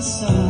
sun.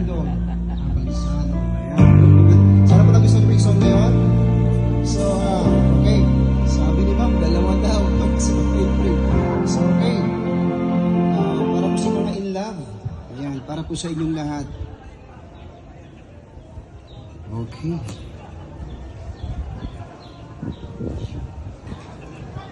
mundo. Ang balisado. Ayan. Sana po nagustuhan mo yung song na yun. So, uh, okay. Sabi ni ma'am, dalawa daw. Kasi favorite. So, okay. Uh, para po sa mga in love. Ayan, para po sa inyong lahat. Okay.